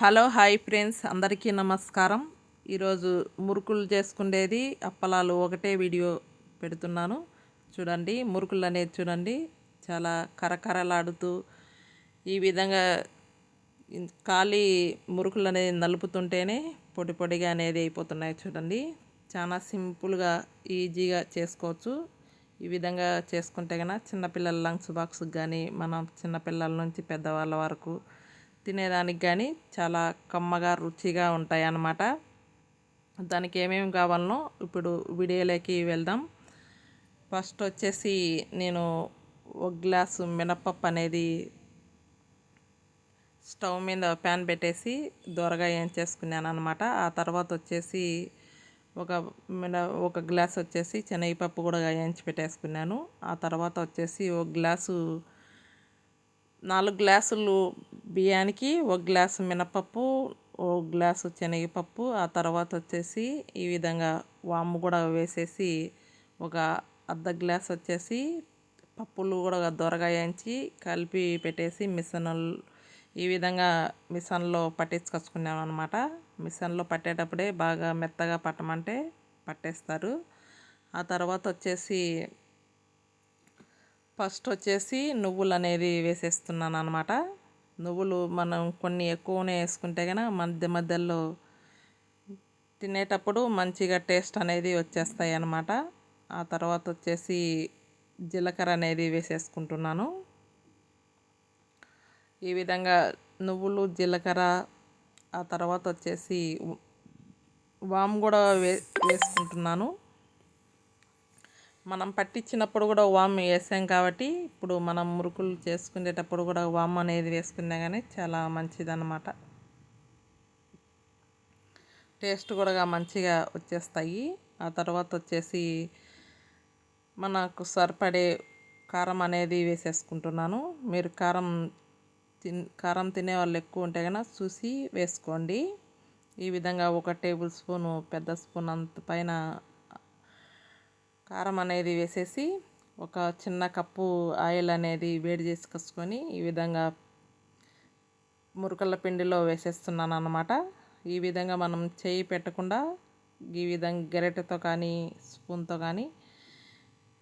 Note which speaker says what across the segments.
Speaker 1: Hello hi friends. అందరికీ నమస్కారం. ఈరోజు మురుకులు చేసుకునేది అప్పలాలు ఒకటే వీడియో పెడుతున్నాను. చూడండి మురుకులు అనేది చూడండి. చాలా కరకరలాడుతూ ఈ విధంగా ఖాళీ మురుకులు అనేది నలుపుతుంటేనే పొడి పొడిగా అనేది అయిపోతున్నాయి చూడండి. చాలా సింపుల్గా ఈజీగా చేసుకోవచ్చు. ఈ విధంగా చేసుకుంటే కనుక చిన్నపిల్లల లంగ్స్ బాక్స్కి కానీ మనం చిన్నపిల్లల నుంచి పెద్దవాళ్ళ వరకు తినేదానికి కానీ చాలా కమ్మగా రుచిగా ఉంటాయి అన్నమాట దానికి ఏమేమి కావాలనో ఇప్పుడు వీడియోలోకి వెళ్దాం. ఫస్ట్ వచ్చేసి నేను ఒక గ్లాసు మినపప్పు అనేది స్టవ్ మీద ప్యాన్ పెట్టేసి దోరగా ఏం చేసుకున్నాను అనమాట ఆ తర్వాత వచ్చేసి ఒక మిన ఒక గ్లాస్ వచ్చేసి శనగపప్పు కూడా వేయించి పెట్టేసుకున్నాను. ఆ తర్వాత వచ్చేసి ఒక గ్లాసు నాలుగు గ్లాసులు బియ్యానికి ఒక గ్లాసు మినపప్పు ఒక గ్లాసు శనగపప్పు ఆ తర్వాత వచ్చేసి ఈ విధంగా వాము కూడా వేసేసి ఒక అర్ధ గ్లాస్ వచ్చేసి పప్పులు కూడా దొరగా వేయించి కలిపి పెట్టేసి మిషన్ ఈ విధంగా మిషన్లో పట్టించుకొచ్చుకున్నాం అనమాట మిషన్లో పట్టేటప్పుడే బాగా మెత్తగా పట్టమంటే పట్టేస్తారు. ఆ తర్వాత వచ్చేసి ఫస్ట్ వచ్చేసి నువ్వులు అనేది వేసేస్తున్నాను అనమాట నువ్వులు మనం కొన్ని ఎక్కువనే వేసుకుంటే కనుక మధ్య మధ్యలో తినేటప్పుడు మంచిగా టేస్ట్ అనేది వచ్చేస్తాయి అన్నమాట ఆ తర్వాత వచ్చేసి జీలకర్ర అనేది వేసేసుకుంటున్నాను. ఈ విధంగా నువ్వులు జీలకర్ర ఆ తర్వాత వచ్చేసి వామ్ కూడా వే వేసుకుంటున్నాను. మనం పట్టించినప్పుడు కూడా వామ్ వేసాం కాబట్టి ఇప్పుడు మనం మురుకులు చేసుకునేటప్పుడు కూడా వామ్ అనేది వేసుకున్నా కానీ చాలా మంచిదన్నమాట. టేస్ట్ కూడా మంచిగా వచ్చేస్తాయి. ఆ తర్వాత వచ్చేసి మనకు సరిపడే కారం అనేది వేసేసుకుంటున్నాను. మీరు కారం తిన్ కారం తినే వాళ్ళు ఎక్కువ ఉంటే కనుక చూసి వేసుకోండి. ఈ విధంగా ఒక టేబుల్ స్పూను పెద్ద స్పూన్ అంత పైన కారం అనేది వేసేసి ఒక చిన్న కప్పు ఆయిల్ అనేది వేడి చేసి ఈ విధంగా మురుకల పిండిలో వేసేస్తున్నాను అన్నమాట. ఈ విధంగా మనం చేయి పెట్టకుండా ఈ విధంగా గరిటెతో కానీ స్పూన్తో కానీ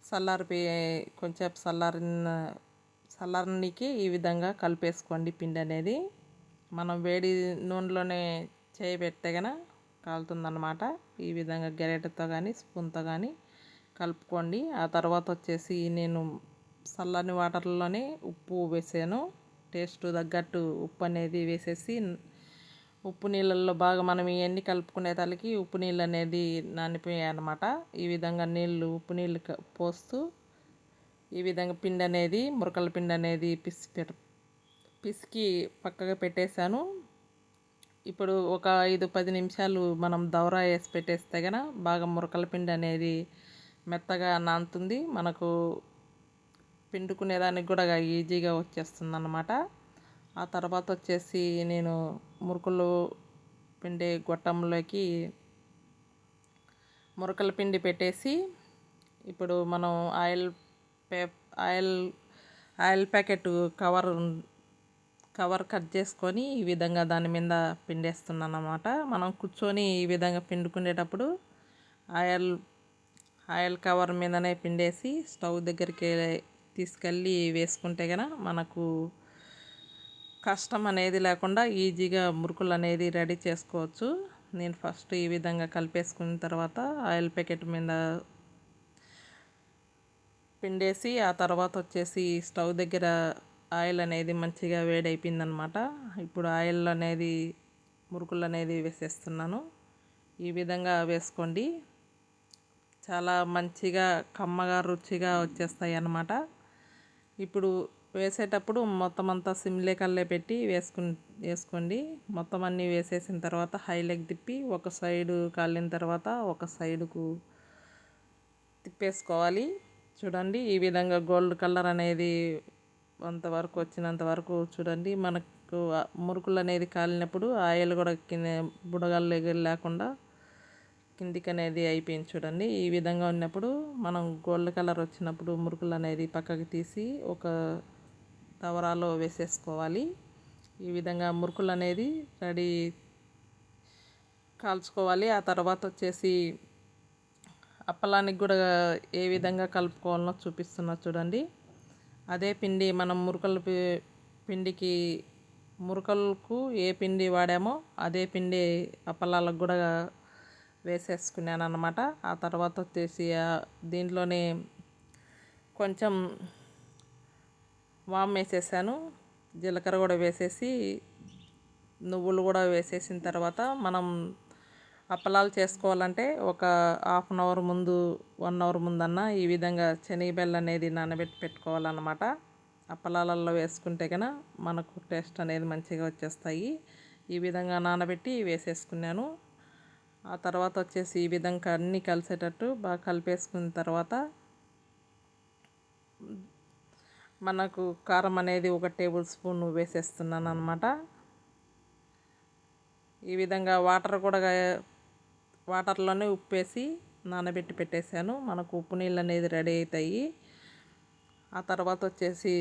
Speaker 1: చల్లారి కొంచెం చల్లారిన చల్లారనికి ఈ విధంగా కలిపేసుకోండి పిండి అనేది. మనం వేడి నూనెలోనే చేయి పెట్టగన కాలుతుందన్నమాట. ఈ విధంగా గరిటెతో కానీ స్పూన్తో కానీ కలుపుకోండి. ఆ తర్వాత వచ్చేసి నేను చల్లని వాటర్లోనే ఉప్పు వేసాను. టేస్ట్ తగ్గట్టు ఉప్పు అనేది వేసేసి ఉప్పు నీళ్ళల్లో బాగా మనం ఇవన్నీ కలుపుకునే తలకి ఉప్పు నీళ్ళు అనేది నానిపోయాయి అనమాట ఈ విధంగా నీళ్ళు ఉప్పు నీళ్ళు పోస్తూ ఈ విధంగా పిండి అనేది మురకల పిండి అనేది పిసి పిసికి పక్కగా పెట్టేశాను. ఇప్పుడు ఒక ఐదు పది నిమిషాలు మనం దవరా వేసి పెట్టేస్తే గన బాగా మురకల పిండి అనేది మెత్తగా నానుతుంది. మనకు పిండుకునేదానికి కూడా ఈజీగా వచ్చేస్తుంది అన్నమాట ఆ తర్వాత వచ్చేసి నేను మురుకులు పిండి గొట్టంలోకి మురకల పిండి పెట్టేసి ఇప్పుడు మనం oil pay oil oil packet cover cover cut చేసుకొని ఈ విధంగా దాని మీద పిండేస్తున్నాను మనం కూర్చొని ఈ విధంగా పిండుకునేటప్పుడు ఆయిల్ ఆయిల్ కవర్ మీదనే పిండేసి స్టవ్ దగ్గరికి తీసుకెళ్ళి వేసుకుంటే కనుక మనకు కష్టం అనేది లేకుండా ఈజీగా మురుకులు అనేది రెడీ చేసుకోవచ్చు. నేను ఫస్ట్ ఈ విధంగా కలిపేసుకున్న తర్వాత ఆయిల్ ప్యాకెట్ మీద పిండేసి ఆ తర్వాత వచ్చేసి స్టవ్ దగ్గర ఆయిల్ అనేది మంచిగా వేడైపోయిందనమాట. ఇప్పుడు ఆయిల్ అనేది మురుకులు అనేది వేసేస్తున్నాను. ఈ విధంగా వేసుకోండి. చాలా మంచిగా కమ్మగా రుచిగా వచ్చేస్తాయి అన్నమాట ఇప్పుడు వేసేటప్పుడు మొత్తం అంతా సిమ్లే కల్లే పెట్టి వేసుకు వేసుకోండి. మొత్తం అన్నీ వేసేసిన తర్వాత హైలెక్ తిప్పి ఒక సైడు కాలిన తర్వాత ఒక సైడుకు తిప్పేసుకోవాలి. చూడండి ఈ విధంగా గోల్డ్ కలర్ అనేది అంతవరకు వచ్చినంత వరకు చూడండి మనకు మురుకులు అనేది కాలినప్పుడు ఆయిల్ కూడా కింద బుడగలు లేకుండా కిందికి అనేది అయిపోయింది చూడండి. ఈ విధంగా ఉన్నప్పుడు మనం గోల్డ్ కలర్ వచ్చినప్పుడు మురుకులు అనేది పక్కకి తీసి ఒక తవరాలో వేసేసుకోవాలి. ఈ విధంగా మురుకులు అనేది రెడీ కాల్చుకోవాలి. ఆ తర్వాత వచ్చేసి అప్పలానికి కూడా ఏ విధంగా కలుపుకోవాలనో చూపిస్తున్నా చూడండి. అదే పిండి మనం మురుకలు పిండికి మురుకలకు ఏ పిండి వాడామో అదే పిండి అప్పలాలకు కూడా వేసేసుకున్నాను అనమాట ఆ తర్వాత వచ్చేసి దీంట్లోనే కొంచెం వామ్ వేసేసాను. జీలకర్ర కూడా వేసేసి నువ్వులు కూడా వేసేసిన తర్వాత మనం అప్పలాలు చేసుకోవాలంటే ఒక హాఫ్ అన్ అవర్ ముందు వన్ అవర్ ముందన్నా ఈ విధంగా శనగబెల్ల అనేది నానబెట్టి పెట్టుకోవాలన్నమాట. అప్పలాలలో వేసుకుంటే కనుక మనకు టేస్ట్ అనేది మంచిగా వచ్చేస్తాయి. ఈ విధంగా నానబెట్టి వేసేసుకున్నాను. ఆ తర్వాత వచ్చేసి ఈ విధంగా అన్నీ కలిసేటట్టు బాగా కలిపేసుకున్న తర్వాత మనకు కారం అనేది ఒక టేబుల్ స్పూన్ వేసేస్తున్నాను అనమాట ఈ విధంగా వాటర్ కూడా వాటర్లోనే ఉప్పు వేసి నానబెట్టి పెట్టేశాను. మనకు ఉప్పు నీళ్ళు అనేది రెడీ అవుతాయి ఆ తర్వాత వచ్చేసి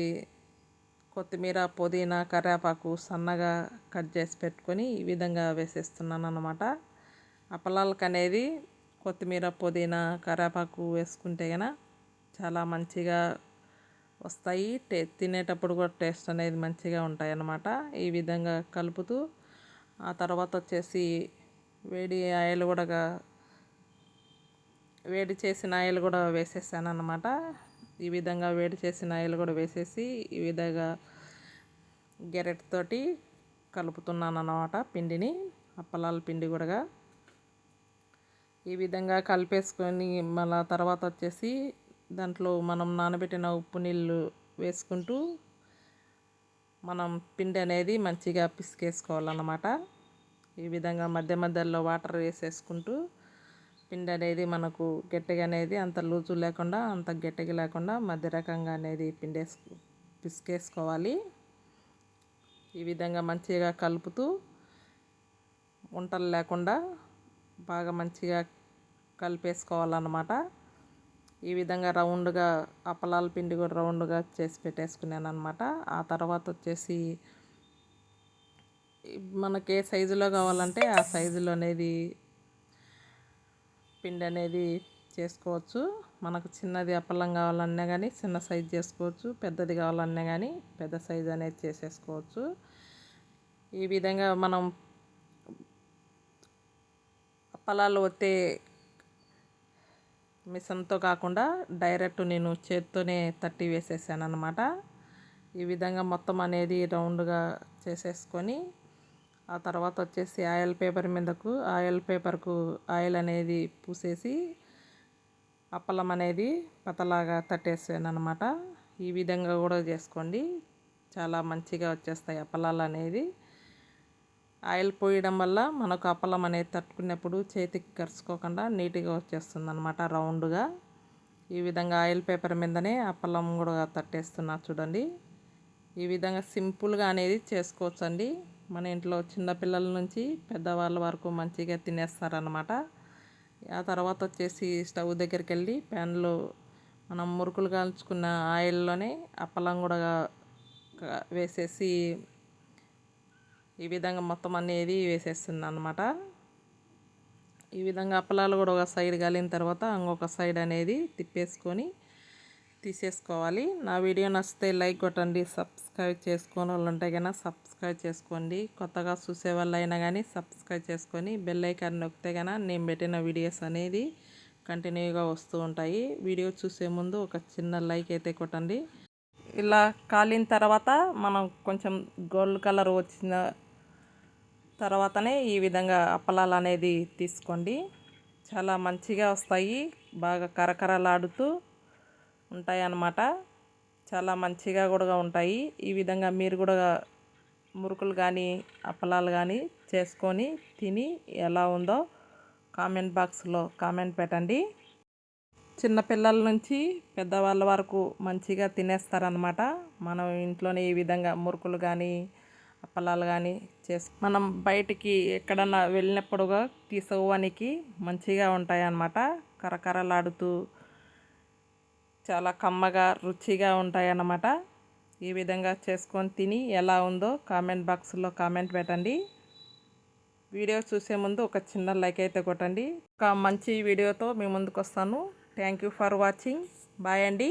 Speaker 1: కొత్తిమీర పుదీనా కరివేపాకు సన్నగా కట్ చేసి పెట్టుకొని ఈ విధంగా వేసేస్తున్నాను అనమాట అప్పలాలకు అనేది కొత్తిమీర పుదీనా కరేపాకు వేసుకుంటే కనుక చాలా మంచిగా వస్తాయి. టే తినేటప్పుడు కూడా టేస్ట్ అనేది మంచిగా ఉంటాయి అన్నమాట ఈ విధంగా కలుపుతూ ఆ తర్వాత వచ్చేసి వేడి ఆయిల్ కూడా వేడి చేసిన ఆయిల్ కూడా వేసేసాను అనమాట ఈ విధంగా వేడి చేసిన ఆయిల్ కూడా వేసేసి ఈ విధంగా గెరెట్తోటి కలుపుతున్నాను అన్నమాట పిండిని అప్పలాల పిండి కూడా ఈ విధంగా కలిపేసుకొని మళ్ళా తర్వాత వచ్చేసి దాంట్లో మనం నానబెట్టిన ఉప్పు నీళ్ళు వేసుకుంటూ మనం పిండి అనేది మంచిగా పిసికేసుకోవాలన్నమాట. ఈ విధంగా మధ్య మధ్యలో వాటర్ వేసేసుకుంటూ పిండి అనేది మనకు గట్టిగా అనేది అంత లూజు లేకుండా అంత గట్టిగా లేకుండా మధ్య రకంగా అనేది పిండేసు పిసికేసుకోవాలి. ఈ విధంగా మంచిగా కలుపుతూ వంటలు లేకుండా బాగా మంచిగా కలిపేసుకోవాలన్నమాట. ఈ విధంగా రౌండ్గా అప్పలాల పిండి కూడా రౌండ్గా చేసి పెట్టేసుకున్నాను అనమాట ఆ తర్వాత వచ్చేసి మనకి ఏ సైజులో కావాలంటే ఆ సైజులో అనేది పిండి అనేది చేసుకోవచ్చు. మనకు చిన్నది అప్పలం కావాలన్నా కానీ చిన్న సైజ్ చేసుకోవచ్చు. పెద్దది కావాలన్నా కానీ పెద్ద సైజు అనేది చేసేసుకోవచ్చు. ఈ విధంగా మనం పలాలు వత్తే మిషన్తో కాకుండా డైరెక్ట్ నేను చేత్తోనే తట్టి వేసేసాను అనమాట ఈ విధంగా మొత్తం అనేది రౌండ్గా చేసేసుకొని ఆ తర్వాత వచ్చేసి ఆయిల్ పేపర్ మీదకు ఆయిల్ పేపర్కు ఆయిల్ అనేది పూసేసి అప్పలం అనేది పతలాగా తట్టేసాను అనమాట ఈ విధంగా కూడా చేసుకోండి. చాలా మంచిగా వచ్చేస్తాయి అప్పలాలు అనేది. ఆయిల్ పోయడం వల్ల మనకు అప్పలం అనేది తట్టుకున్నప్పుడు చేతికి కరుచుకోకుండా నీట్గా వచ్చేస్తుంది అనమాట రౌండ్గా. ఈ విధంగా ఆయిల్ పేపర్ మీదనే అప్పలం కూడా తట్టేస్తున్నా చూడండి. ఈ విధంగా సింపుల్గా అనేది చేసుకోవచ్చండి. మన ఇంట్లో చిన్నపిల్లల నుంచి పెద్దవాళ్ళ వరకు మంచిగా తినేస్తారనమాట ఆ తర్వాత వచ్చేసి స్టవ్ దగ్గరికి వెళ్ళి ప్యాన్లో మనం మురుకులు కాల్చుకున్న ఆయిల్లోనే అప్పలం కూడా వేసేసి ఈ విధంగా మొత్తం అనేది వేసేస్తుంది అనమాట ఈ విధంగా అప్పలాలు కూడా ఒక సైడ్ కాలిన తర్వాత ఇంకొక సైడ్ అనేది తిప్పేసుకొని తీసేసుకోవాలి. నా వీడియో నచ్చితే లైక్ కొట్టండి సబ్స్క్రైబ్ చేసుకొని వాళ్ళు ఉంటే కన్నా సబ్స్క్రైబ్ చేసుకోండి. కొత్తగా చూసే వాళ్ళు అయినా కానీ సబ్స్క్రైబ్ చేసుకొని బెల్ ఐకాన్ నొక్కితే కన్నా నేను పెట్టిన వీడియోస్ అనేది కంటిన్యూగా వస్తూ ఉంటాయి. వీడియో చూసే ముందు ఒక చిన్న లైక్ అయితే కొట్టండి. ఇలా కాలిన తర్వాత మనం కొంచెం గోల్డ్ కలర్ వచ్చిన తర్వాతనే ఈ విధంగా అప్పలాలు అనేది తీసుకోండి. చాలా మంచిగా వస్తాయి. బాగా కరకరలాడుతూ ఉంటాయి అన్నమాట చాలా మంచిగా కూడా ఉంటాయి. ఈ విధంగా మీరు కూడా మురుకులు కానీ అప్పలాలు కానీ చేసుకొని తిని ఎలా ఉందో కామెంట్ బాక్స్లో కామెంట్ పెట్టండి. చిన్నపిల్లల నుంచి పెద్దవాళ్ళ వరకు మంచిగా తినేస్తారనమాట మనం ఇంట్లోనే ఈ విధంగా మురుకులు కానీ అప్పలాలు కానీ చేసు మనం బయటికి ఎక్కడన్నా వెళ్ళినప్పుడుగా తీసుకోవడానికి మంచిగా ఉంటాయి అన్నమాట కరకరలాడుతూ చాలా కమ్మగా రుచిగా ఉంటాయి అన్నమాట ఈ విధంగా చేసుకొని తిని ఎలా ఉందో కామెంట్ బాక్స్లో కామెంట్ పెట్టండి. వీడియో చూసే ముందు ఒక చిన్న లైక్ అయితే కొట్టండి. ఒక మంచి వీడియోతో మీ ముందుకు వస్తాను thank you for watching. Bye అండి.